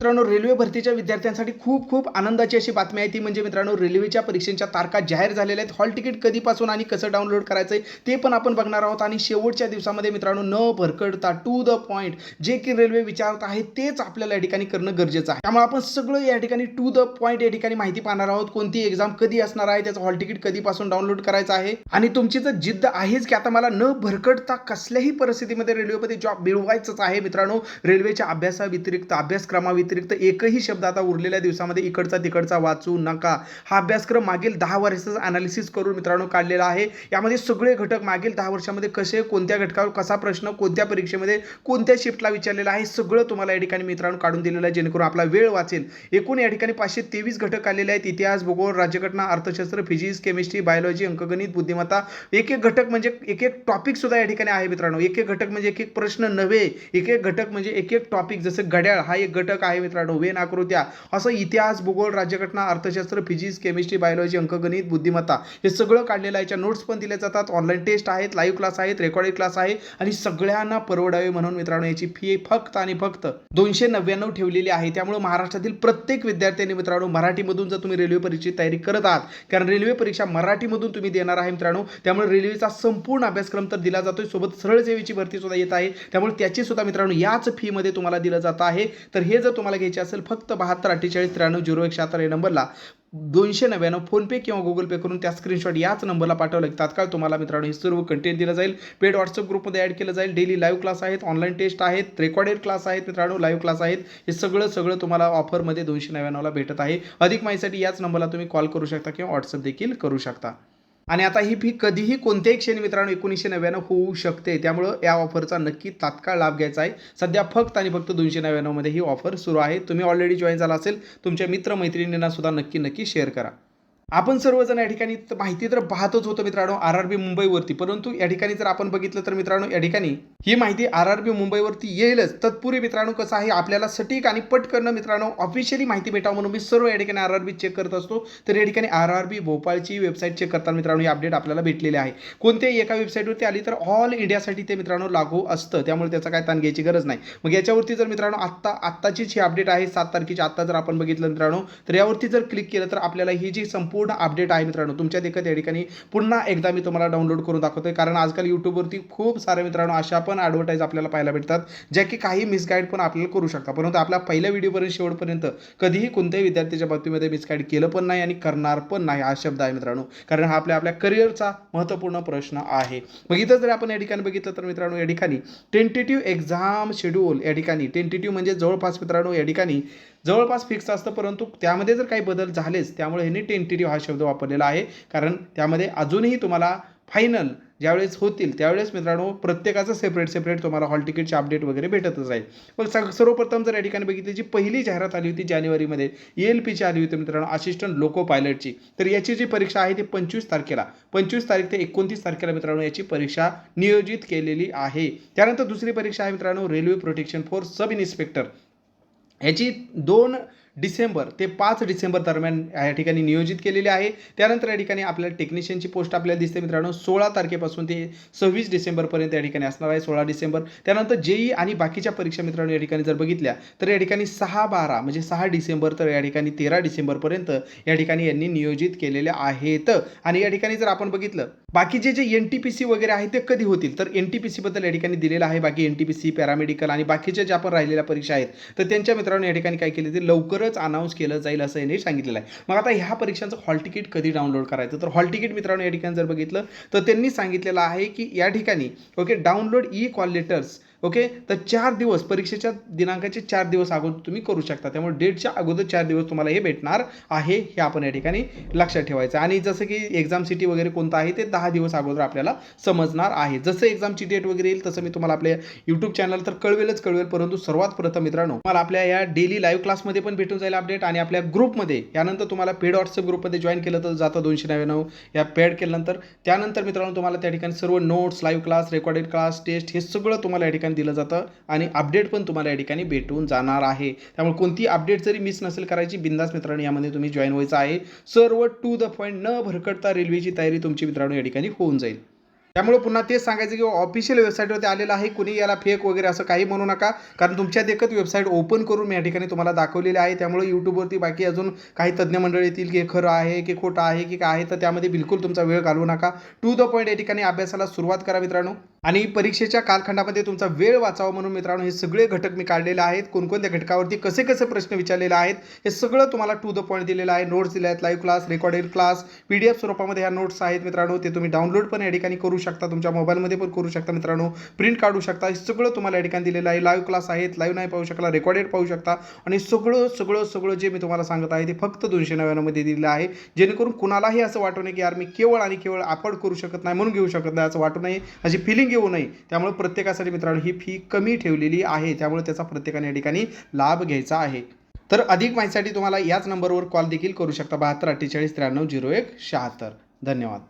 मित्रांनो रेल्वे भरतीच्या विद्यार्थ्यांसाठी खूप खूप आनंदाची अशी बातमी आहे ती म्हणजे मित्रांनो रेल्वेच्या परीक्षेच्या तारखा जाहीर झालेल्या आहेत. हॉल तिकीट कधीपासून आणि कसं डाउनलोड करायचं आहे ते पण आपण बघणार आहोत. आणि शेवटच्या दिवसामध्ये मित्रांनो न भरकडता टू द पॉईंट जे की रेल्वे विचारत आहे तेच आपल्याला या ठिकाणी करणं गरजेचं आहे. त्यामुळे आपण सगळं या ठिकाणी टू द पॉईंट या ठिकाणी माहिती पाहणार आहोत. कोणती एक्झाम कधी असणार आहे त्याचं हॉल तिकीट कधीपासून डाउनलोड करायचं आहे. आणि तुमची जर जिद्द आहेच की आता मला न भरकडता कसल्याही परिस्थितीमध्ये रेल्वेमध्ये जॉब मिळवायचंच आहे मित्रांनो. रेल्वेच्या अभ्यासाव्यतिरिक्त अभ्यासक्रमाव्यतिरिक्त एकही शब्द आता उरलेल्या दिवसामध्ये इकडचा तिकडचा वाचू नका. हा अभ्यासक्रम मागील दहा वर्षाचा अनालिसिस करून मित्रांनो काढलेला आहे. यामध्ये सगळे घटक मागील दहा वर्षामध्ये कसे कोणत्या घटकावर कसा प्रश्न कोणत्या परीक्षेमध्ये कोणत्या शिफ्टला विचारलेला आहे सगळं तुम्हाला या ठिकाणी मित्रांनो काढून दिलेलं आहे. जेणेकरून आपला वेळ वाचेल. एकूण या ठिकाणी पाचशे तेवीस घटक आलेले आहेत. इतिहास भूगोल राज्यघटना अर्थशास्त्र फिजिक्स केमिस्ट्री बायोलॉजी अंकगणित बुद्धिमत्ता. एक एक घटक म्हणजे एक एक टॉपिक सुद्धा या ठिकाणी आहे मित्रांनो. एक एक घटक म्हणजे एक एक प्रश्न नव्हे. एक एक घटक म्हणजे एक एक टॉपिक जसं घड्याळ हा एक घटक आहे मित्रांनो वेन आकृत्या. असं इतिहास भूगोल राज्यघटना अर्थशास्त्र फिजिक्स केमिस्ट्री बायोलॉजी अंकगणित बुद्धिमत्ता हे सगळं काढलेलं आहे. याच्या नोट्स पण दिल्या जातात. ऑनलाईन टेस्ट आहेत लाईव्ह क्लास आहेत रेकॉर्डेड क्लास आहे आणि सगळ्यांना परवडावे म्हणून मित्रांनो याची फी फक्त आणि फक्त दोनशे नव्याण्णव ठेवलेली आहे. त्यामुळे महाराष्ट्रातील प्रत्येक विद्यार्थ्यांनी मित्रांनो मराठीमधून जर तुम्ही रेल्वे परीक्षेची तयारी करत आहात कारण रेल्वे परीक्षा मराठीमधून तुम्ही देणार आहे मित्रांनो त्यामुळे रेल्वेचा संपूर्ण अभ्यासक्रम तर दिला जातोय. सोबत सरळ सेवेची भरती सुद्धा येत आहे. त्यामुळे त्याची सुद्धा मित्रांनो याच फीमध्ये तुम्हाला दिलं जात आहे. तर हे जर तुम्हाला घ्यायची असेल फक्त बहात्तर अठ्ठेचाळीस त्र्याण्णव झिरो एक शहात्तर या नंबरला दोनशे नव्याण्णव फोनपे किंवा गुगल पे करून त्या स्क्रीनशॉट याच नंबरला पाठवलं. की तात्काळ तुम्हाला मित्रांनो हे सर्व कंटेंट दिलं जाईल. पेड व्हॉट्सअप ग्रुपमध्ये ॲड केलं जाईल. डेली लाईव्ह क्लास आहेत ऑनलाईन टेस्ट आहेत रेकॉर्डेड क्लास आहेत मित्रांनो लाईव्ह क्लास आहेत. हे सगळं सगळं तुम्हाला ऑफरमध्ये दोनशे नव्याण्णवला भेटत आहे. अधिक माहितीसाठी याच नंबरला तुम्ही कॉल करू शकता किंवा व्हॉट्सअप देखील करू शकता. आणि आता ही फी कधीही कोणत्याही क्षणी मित्रांनो एकोणीसशे नव्याण्णव होऊ शकते. त्यामुळं या ऑफरचा नक्की तात्काळ लाभ घ्यायचा आहे. सध्या फक्त आणि फक्त दोनशे नव्याण्णवमध्ये ही ऑफर सुरू आहे. तुम्ही ऑलरेडी जॉईन झाला असेल तुमच्या मित्रमैत्रिणींना सुद्धा नक्की नक्की शेअर करा. आपण सर्वजण या ठिकाणी माहिती तर पाहतच होतो मित्रांनो आर आर बी मुंबईवरती. परंतु या ठिकाणी जर आपण बघितलं तर मित्रांनो या ठिकाणी ही माहिती आर आर बी मुंबईवरती येईलच. तत्पूर्वी मित्रांनो कसं आहे आपल्याला सटीक आणि पटकन मित्रांनो ऑफिशियली माहिती भेटावं म्हणून मी सर्व या ठिकाणी आर आर बी चेक करत असतो. तर या ठिकाणी आर आर बी भोपाळची वेबसाईट चेक करताना मित्रांनो ही अपडेट आपल्याला भेटलेली आहे. कोणत्याही एका वेबसाईटवरती आली तर ऑल इंडियासाठी ते मित्रांनो लागू असतं. त्यामुळे त्याचा काय ताण घ्यायची गरज नाही. मग याच्यावरती जर मित्रांनो आत्ता आत्ताचीच ही अपडेट आहे सात तारखेची. आत्ता जर आपण बघितलं मित्रांनो तर यावरती जर क्लिक केलं तर आपल्याला ही जी संपूर्ण पूर्ण अपडेट आहे मित्रांनो. तुमच्या देखत या ठिकाणी पुन्हा एकदा मी तुम्हाला डाउनलोड करून दाखवतोय. कारण आजकाल यूट्यूबवरती खूप सारे मित्रांनो अशा पण ॲडव्हर्टाईज आपल्याला पाहायला भेटतात ज्या की काही मिसगाईड पण आपल्याला करू शकतात. परंतु आपल्या पहिल्या व्हिडिओपर्यंत शेवटपर्यंत कधीही कोणत्याही विद्यार्थ्याच्या बाबतीमध्ये मिसगाईड केलं पण नाही आणि करणार पण नाही हा शब्द आहे मित्रांनो. कारण हा आपल्या आपल्या करिअरचा महत्त्वपूर्ण प्रश्न आहे. मग इथं जर आपण या ठिकाणी बघितलं तर मित्रांनो या ठिकाणी टेंटेटिव्ह एक्झाम शेड्यूल या ठिकाणी टेंटेटिव्ह म्हणजे जवळपास मित्रांनो या ठिकाणी जवळपास फिक्स असतं परंतु त्यामध्ये जर काही बदल झालेच त्यामुळे ह्यांनी टेंटेटिव्ह हा शब्द वापरलेला आहे. कारण त्यामध्ये अजूनही तुम्हाला फायनल ज्यावेळेस होतील त्यावेळेस मित्रांनो प्रत्येकाचं सेपरेट सेपरेट तुम्हाला हॉल तिकीटचे अपडेट वगैरे भेटतच राहील. मग स सर्वप्रथम जर या ठिकाणी बघितली जी पहिली जाहिरात आली होती जानेवारीमध्ये एल पीची आली होती मित्रांनो असिस्टंट लोको पायलटची तर याची जी परीक्षा आहे ती पंचवीस तारखेला. पंचवीस तारीख ते एकोणतीस तारखेला मित्रांनो याची परीक्षा नियोजित केलेली आहे. त्यानंतर दुसरी परीक्षा आहे मित्रांनो railway protection force sub inspector ह्याची दोन डिसेंबर ते पाच डिसेंबर दरम्यान या ठिकाणी नियोजित केलेले आहे त्यानंतर या ठिकाणी आपल्याला टेक्निशियनची पोस्ट आपल्याला दिसते मित्रांनो सोळा तारखेपासून ते सव्वीस डिसेंबरपर्यंत या ठिकाणी असणार आहे सोळा डिसेंबर त्यानंतर जेई आणि बाकीच्या परीक्षा मित्रांनो या ठिकाणी जर बघितल्या तर या ठिकाणी सहा बारा म्हणजे सहा डिसेंबर तर या ठिकाणी तेरा डिसेंबरपर्यंत या ठिकाणी यांनी नियोजित केलेल्या आहेत आणि या ठिकाणी जर आपण बघितलं बाकीचे जे एन टी पी सी वगैरे आहे ते कधी होतील तर एन टी पी सीबद्दल या ठिकाणी दिलेलं आहे बाकी N T P C paramedical आणि बाकीच्या ज्या आपण राहिलेल्या परीक्षा आहेत तर त्यांच्या मित्रांनो या ठिकाणी काय केले ते लवकरच अनाऊन्स केलं जाईल असं यांनी सांगितलेलं आहे. मग आता ह्या परीक्षांचं हॉल तिकीट कधी डाउनलोड करायचं? तर हॉल तिकीट मित्रांनो या ठिकाणी जर बघितलं तर त्यांनी सांगितलेलं आहे की या ठिकाणी okay download E call letters okay तर चार दिवस परीक्षेच्या दिनांकाचे चार दिवस अगोदर तुम्ही करू शकता. त्यामुळे डेटच्या अगोदर चार दिवस तुम्हाला हे भेटणार आहे हे आपण या ठिकाणी लक्षात ठेवायचं आणि जसं की एक्झाम सिटी वगैरे कोणतं आहे ते दहा दिवस अगोदर आपल्याला समजणार आहे. जसं एक्झामची डेट वगैरे येईल तसं मी तुम्हाला आपल्या यूट्यूब चॅनल तर कळवेलच कळवेल. परंतु सर्वात प्रथम मित्रांनो मला आपल्या या डेली लाईव्ह क्लासमध्ये पण भेटून जाईल अपडेट आणि आपल्या ग्रुपमध्ये यानंतर तुम्हाला पेड व्हॉट्सअप ग्रुपमध्ये जॉईन केलं तर जातं दोनशे नव्याण्णव. या पेड केल्यानंतर त्यानंतर मित्रांनो तुम्हाला त्या ठिकाणी सर्व notes live class recorded class test हे सगळं तुम्हाला या ठिकाणी दिलं जातं आणि अपडेट पण तुम्हाला या ठिकाणी भेटून जाणार आहे. त्यामुळे कोणती अपडेट जरी मिस नसेल करायची बिंदास मित्रांनो यामध्ये तुम्ही जॉईन व्हायचं आहे. सर्व टू द पॉईंट न भरकटता रेल्वेची तयारी तुमची मित्रांनो या ठिकाणी होऊन जाईल. त्यामुळे पुन्हा तेच सांगायचं की ऑफिशियल वेबसाईटवरती आलेलं आहे. कुणी याला फेक वगैरे असं काही म्हणू नका. कारण तुमच्या देखत वेबसाईट ओपन करून मी या ठिकाणी तुम्हाला दाखवलेले आहे. त्यामुळे यूट्यूबवरती बाकी अजून काही तज्ज्ञ मंडळी येतील की खरं आहे की खोटं आहे की काय आहे तर त्यामध्ये बिलकुल तुमचा वेळ घालवू नका. टू द पॉईंट या ठिकाणी अभ्यासाला सुरुवात करा मित्रांनो. आणि परीक्षेच्या कालखंडामध्ये तुमचा वेळ वाचावा म्हणून मित्रांनो हे सगळे घटक मी काढलेले आहेत. कोणकोणत्या घटकावरती कसे कसे प्रश्न विचारलेले आहेत हे सगळं तुम्हाला टू द पॉईंट दिलेलं आहे. नोट्स दिले आहेत live class recorded class P D F स्वरूपामध्ये ह्या नोट्स आहेत मित्रांनो. ते तुम्ही डाउनलोड पण या ठिकाणी करू शकता. तुमच्या मोबाईलमध्ये पण करू शकता मित्रांनो. प्रिंट काढू शकता. हे सगळं तुम्हाला या ठिकाणी दिलेलं आहे. लाईव्ह क्लास आहेत. लाईव्ह नाही पाहू शकला रेकॉर्डेड पाहू शकता. आणि सगळं सगळं सगळं जे मी तुम्हाला सांगत आहे ते फक्त दोनशे नव्याण्णवमध्ये दिलेलं आहे. जेणेकरून कुणालाही असं वाटू नये की यार मी केवळ आणि केवळ आपण करू शकत नाही म्हणून घेऊ शकत नाही असं वाटू नये. अशी फिलिंग घेऊ नये. त्यामुळे प्रत्येकासाठी मित्रांनो ही फी कमी ठेवलेली आहे. त्यामुळे त्याचा प्रत्येकाने या ठिकाणी लाभ घ्यायचा आहे. तर अधिक माहितीसाठी तुम्हाला याच नंबरवर कॉल देखील करू शकता. बहात्तर अठ्ठेचाळीस त्र्याण्णव झिरो एक शहात्तर. धन्यवाद.